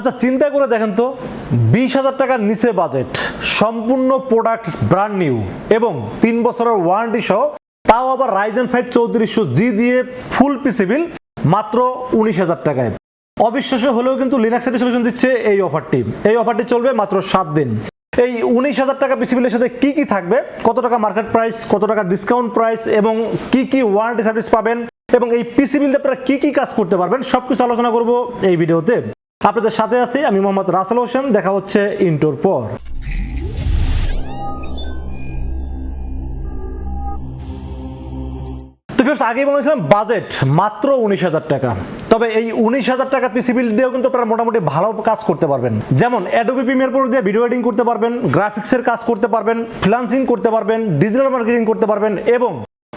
আচ্ছা চিন্তা করে দেখেন তো, বিশ হাজার টাকার নিচে বাজেট সম্পূর্ণ প্রোডাক্ট ব্র্যান্ড নিউ এবং তিন বছরের ওয়ারেন্টি সহ, তাও আবার রাইজেন ফাইভ চৌত্রিশশো জি দিয়ে ফুল পিসিবিল মাত্র উনিশ হাজার টাকায়। অবিশ্বাস্য হলেও কিন্তু লিনাক্স সলিউশন দিচ্ছে এই অফারটি এই অফারটি চলবে মাত্র সাত দিন। এই উনিশ হাজার টাকা পিসিবিলের সাথে কি কি থাকবে? কত টাকা মার্কেট প্রাইস কত টাকা ডিসকাউন্ট প্রাইস এবং কি কি ওয়ারেন্টি সার্ভিস পাবেন? এবং এই পিসিবিল আপনারা কি কি কাজ করতে পারবেন? সবকিছু আলোচনা করব এই ভিডিওতে আপনাদের সাথে আছি আমি মোহাম্মদ রাসেল হোসেন, দেখা হচ্ছে ইন্টোর পর। তো আগেই বলেছিলাম বাজেট মাত্র উনিশ হাজার টাকা। তবে এই উনিশ হাজার টাকা পিসি বিল দিয়েও কিন্তু আপনারা মোটামুটি ভালো কাজ করতে পারবেন। যেমন অ্যাডোবি প্রিমিয়ার প্রো দিয়ে ভিডিও এডিটিং করতে পারবেন গ্রাফিক্সের কাজ করতে পারবেন ফ্রিল্যান্সিং করতে পারবেন ডিজিটাল মার্কেটিং করতে পারবেন এবং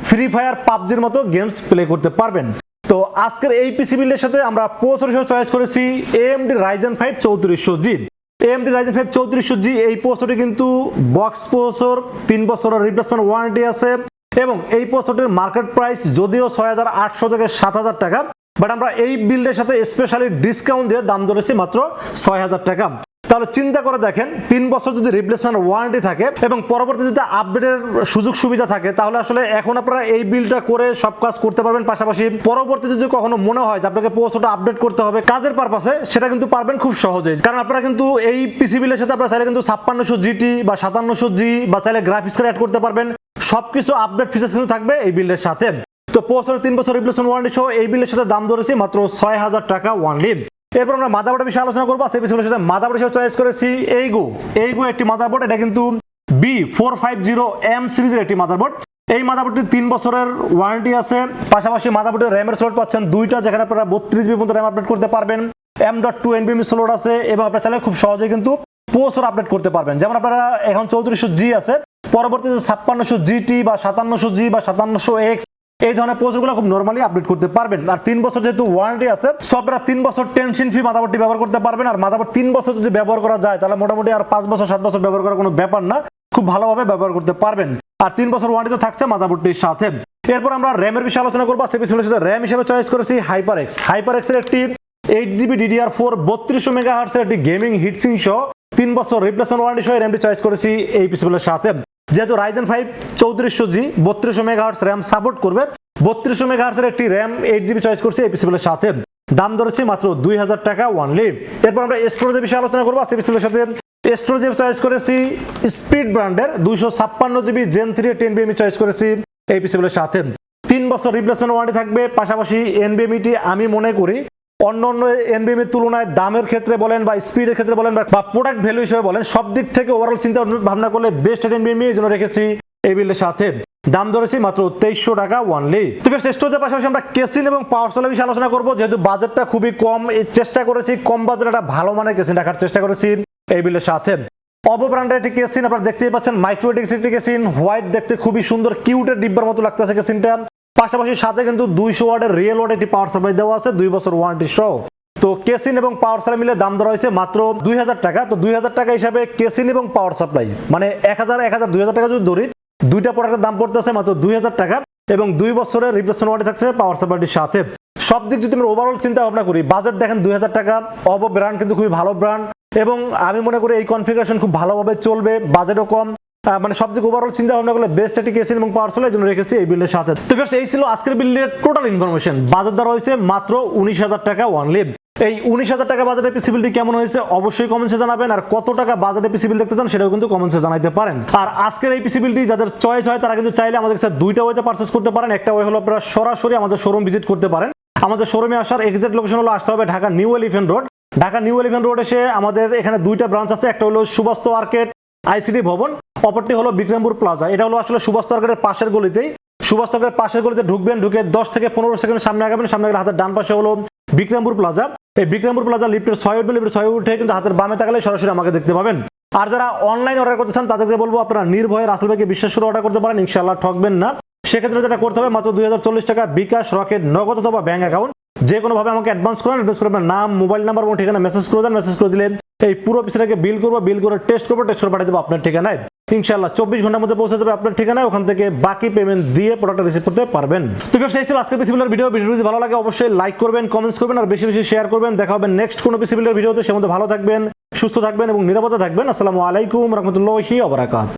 ফ্রি ফায়ার পাবজির মতো গেমস প্লে করতে পারবেন। তো আজকের এই পিসি বিলের সাথে আমরা প্রসেসর চয়েস করেছি এএমডি রাইজেন ফাইভ চৌত্রিশশো জি এএমডি রাইজেন ফাইভ চৌত্রিশশো জি এই প্রসেসরটি কিন্তু বক্স প্রসেসর তিন বছরের রিপ্লেসমেন্ট ওয়ারেন্টি আছে এবং এই প্রসেসরটির মার্কেট প্রাইস যদিও ছয় হাজার আটশো থেকে সাত হাজার টাকা বাট আমরা এই বিল্ডের সাথে স্পেশালি ডিসকাউন্ট দিয়ে দাম ধরেছি মাত্র ছয় হাজার টাকা। তাহলে চিন্তা করে দেখেন, তিন বছর যদি রিপ্লেসমেন্ট ওয়ারেন্টি থাকে এবং পরবর্তী যদি আপডেটের সুযোগ সুবিধা থাকে, তাহলে আসলে এখন আপনারা এই বিলটা করে সব কাজ করতে পারবেন। পাশাপাশি পরবর্তী যদি কখনো মনে হয় যে আপনাকে পোস্টটা আপডেট করতে হবে, কাজের পারপাসে সেটা কিন্তু পারবেন খুব সহজেই কারণ আপনারা কিন্তু এই পিসি বিলের সাথে আপনারা চাইলে কিন্তু ছাপ্পান্নশো জিটি বা সাতান্নশো জি বা চাইলে গ্রাফিক্স কার্ড অ্যাড করতে পারবেন। সবকিছু আপডেট ফিচার্স কিন্তু থাকবে এই বিলের সাথে। তো বছর তিন বছর রিপ্লেসমেন্ট ওয়ারেন্টি সহ এই বিলের সাথে দাম ধরেছি মাত্র ছয় হাজার টাকা ওয়ানলি এরপর আমরা মাদারবোর্ডের বিষয়ে আলোচনা করব। সেই বিষয়ের সাথে মাদারবোর্ড হিসেবে চয়েস করেছি এইগো এইগো একটি মাদারবোর্ড, এটা কিন্তু B four five zero M সিরিজের একটি মাদারবোর্ড। এই মাদারবোর্ডটি তিন বছরের ওয়ারেন্টি আছে। পাশাপাশি মাদারবোর্ডের র্যামের স্লট পাচ্ছেন দুইটা, যেখানে আপনারা বত্রিশ জিবি পর্যন্ত র্যাম আপডেট করতে পারবেন। এম ডট টু এন এনবিএম স্লট আছে, এবং আপনারা চাইলে খুব সহজে কিন্তু পোস্টর আপডেট করতে পারবেন। যেমন আপনারা এখন চৌত্রিশশো জি আছে, পরবর্তীতে ছাপ্পান্নশো জিটি বা সাতান্নশো জি বা সাতান্নশো এক্স এই ধরনের পোস্টগুলো খুব নর্মালি আপডেট করতে পারবেন। আর তিন বছর যেহেতু ওয়ারেন্টি আছে সো তিন বছর টেনশন ফ্রি মাদাবোর্ডটি ব্যবহার করতে পারবেন। আর মাদাবোর্ড তিন বছর যদি ব্যবহার করা যায়, তাহলে মোটামুটি আর পাঁচ বছর, সাত বছর ব্যবহার করার কোনো ব্যাপার না। খুব ভালোভাবে ব্যবহার করতে পারবেন। আর তিন বছর ওয়ারেন্টি তো থাকছে মাদাবোর্ডটির সাথে। এরপর আমরা র্যামের বিষয়ে আলোচনা করব। সাথে র্যাম হিসেবে চয়েস করেছি হাইপার এক্স হাইপার এক্সের একটি এইট জিবি ডিডিআর ফোর বত্রিশশো মেগা হার্সের একটি গেমিং হিটসিং সহ তিন বছর রিপ্লেসমেন্ট ওয়ারেন্টি সহ র্যামটি চয়েস করেছি এই পিসিগুলোর সাথে। যেহেতু রাইজেন ফাইভ চৌত্রিশশো জি, বত্রিশশো মেগা হার্স র্যাম সাপোর্ট করবে। বত্রিশশো মেগা হার্সের একটি র্যাম এইট জিবি চয়েস করছি এই পিসিগুলোর সাথে। দাম ধরেছি মাত্র দুই হাজার টাকা ওয়ানলি এরপর আমরা স্টোরেজের বিষয়ে আলোচনা করব। সেই পিসিগুলোর সাথে স্টোরেজে চয়েস করেছি স্পিড ব্র্যান্ডের দুইশো ছাপ্পান্ন GB gen three ten NVMe choice করেছি এই পিসিগুলোর সাথে। তিন বছর রিপ্লেসমেন্ট ওয়ারেন্টি থাকবে। পাশাপাশি এনবিএমইটি আমি মনে করি অন্য অন্য এনবিএমের তুলনায় দামের ক্ষেত্রে বলেন বা স্পিডের ক্ষেত্রে বলেন বা প্রোডাক্ট ভ্যালু হিসেবে বলেন সব দিক থেকে ওভারঅল চিন্তা ভাবনা করলে বেস্ট এনবিএমই এই জন্য রেখেছি। এই বিলের সাথে। দাম ধরেছি মাত্র তেইশশো টাকা ওয়ানলি তবে স্টোরেজের পাশাপাশি আমরা কেসিন এবং পাওয়ার সোলার বিষয়ে আলোচনা করব। যেহেতু বাজেটটা খুবই কম চেষ্টা করেছি কম বাজেট একটা ভালো মানের কেসিন রাখার চেষ্টা করেছি এই বিলের সাথে। অপো ব্র্যান্ডের একটি কেসিন আপনারা দেখতেই পাচ্ছেন মাইক্রোটিক্স একটি কেসিন হোয়াইট দেখতে খুবই সুন্দর কিউটের ডিব্বার মতো লাগতেছে কেসিনটা। পাশাপাশি সাথে কিন্তু দুইশো ওয়ার্ডের রিয়েল ওয়ার্ড একটি পাওয়ার সাপ্লাই দেওয়া আছে, দুই বছর ওয়ারেন্টি সহ। তো কেসিন এবং পাওয়ার সাপ্লাই মিলে দাম ধরা হয়েছে মাত্র দুই হাজার টাকা। তো দুই হাজার টাকা হিসাবে কেসিন এবং পাওয়ার সাপ্লাই মানে এক হাজার এক হাজার, দুই টাকা যদি ধরি দুইটা প্রোডাক্টের দাম পড়তেছে মাত্র দুই হাজার টাকা এবং দুই বছরের রিপ্লেসমেন্ট ওয়ারেন্টি থাকছে পাওয়ার সাপ্লাইটির সাথে। সব দিক যদি আমরা ওভারঅল চিন্তা ভাবনা করি বাজেট দেখেন দুই হাজার টাকা অপো ব্র্যান্ড কিন্তু খুবই ভালো ব্র্যান্ড এবং আমি মনে করি এই কনফিগারেশন খুব ভালোভাবে চলবে বাজেটও কম। মানে সব দিকে ওভারঅল চিন্তা ভাবনা করলে বেস্ট একটি কেসিন এবং পাওয়ার সোলার জন্য রেখেছি এই বিলের সাথে। তো এই ছিল আজকের বিলের টোটাল ইনফরমেশন বাজার দ্বারা হয়েছে মাত্র উনিশ হাজার টাকা ওয়ানলি এই উনিশ হাজার টাকা বাজারে পিসিবিলটি কেমন হয়েছে অবশ্যই কমেন্টসে জানাবেন, আর কত টাকা বাজারে পিসিবিল দেখতে চান সেটাও কিন্তু কমেন্টসে জানাইতে পারেন। আর আজকের এই পিসিবিলটি যাদের চয়েস হয়, তারা কিন্তু চাইলে আমাদের কাছে দুইটা ওয়েতে পারচেস করতে পারেন। একটা ওয়ে হলো আপনারা সরাসরি আমাদের শোরুম ভিজিট করতে পারেন। আমাদের শোরুমে আসার এক্সাক্ট লোকেশন হলো আসতে হবে Dhaka New Elephant Road Dhaka New Elephant Road এসে আমাদের এখানে দুইটা ব্রাঞ্চ আছে, একটা হলো সুবাস্ত আর্কেট আইসিডি ভবন, অপরটি হলো বিক্রমপুর প্লাজা এটা হলো আসলে সুবাস্ত আর্কেটের পাশের গলিতেই। সুবাস্ত আর্কেটের পাশের গলিতে ঢুকবেন, ঢুকে দশ থেকে পনেরো সেকেন্ড সামনে আগাবেন, সামনে হাতের ডান পাশে হলো বিক্রমপুর প্লাজা এই বিক্রমপুর প্লাজা লিফটের ছয় উঠবে, লিফটের ছয় উঠে কিন্তু হাতের বামে তাকালে সরাসরি আমাকে দেখতে পাবেন। আর যারা অনলাইন অর্ডার করতে চান, তাদেরকে বলব আপনারা নির্ভয়ে রাসেল ভাইকে বিশ্বাস করে অর্ডার করতে পারেন ইনশাল্লাহ ঠকবেন না। সেক্ষেত্রে যেটা করতে হবে, মাত্র দুই হাজার চল্লিশ টাকা বিকাশ রকেট নগদ অথবা ব্যাঙ্ক অ্যাকাউন্ট যে কোনোভাবে আমাকে অ্যাডভান্স করেন অ্যাডভান্স করে আপনার নাম মোবাইল নাম্বার এবং ঠিকানা মেসেজ করে দেন মেসেজ করে দিলে এই পুরো বিষয়টাকে বিল করব বিল করে টেস্ট করব টেস্ট করে পাঠিয়ে দেবো আপনার ঠিকানায়। ইনশাল্লাহ চব্বিশ ঘণ্টার মধ্যে পৌঁছে যাবে আপনার ঠিকানায় ওখান থেকে বাকি পেমেন্ট দিয়ে প্রোডাক্টটা রিসিভ করতে পারবেন। তো ব্যবসায়ী ছিল আজকে পিসিবিলের ভিডিও ভিডিও ভালো লাগে, অবশ্যই লাইক করবেন কমেন্টস করবেন, আর বেশি বেশি শেয়ার করবেন। দেখা হবে নেক্সট কোনো পিসিবিলের ভিডিওতে সে মধ্যে ভালো থাকবেন, সুস্থ থাকবেন এবং নিরাপদে থাকবেন। আসসালামু আলাইকুম রহমতুল্লাহি ওবরাকাত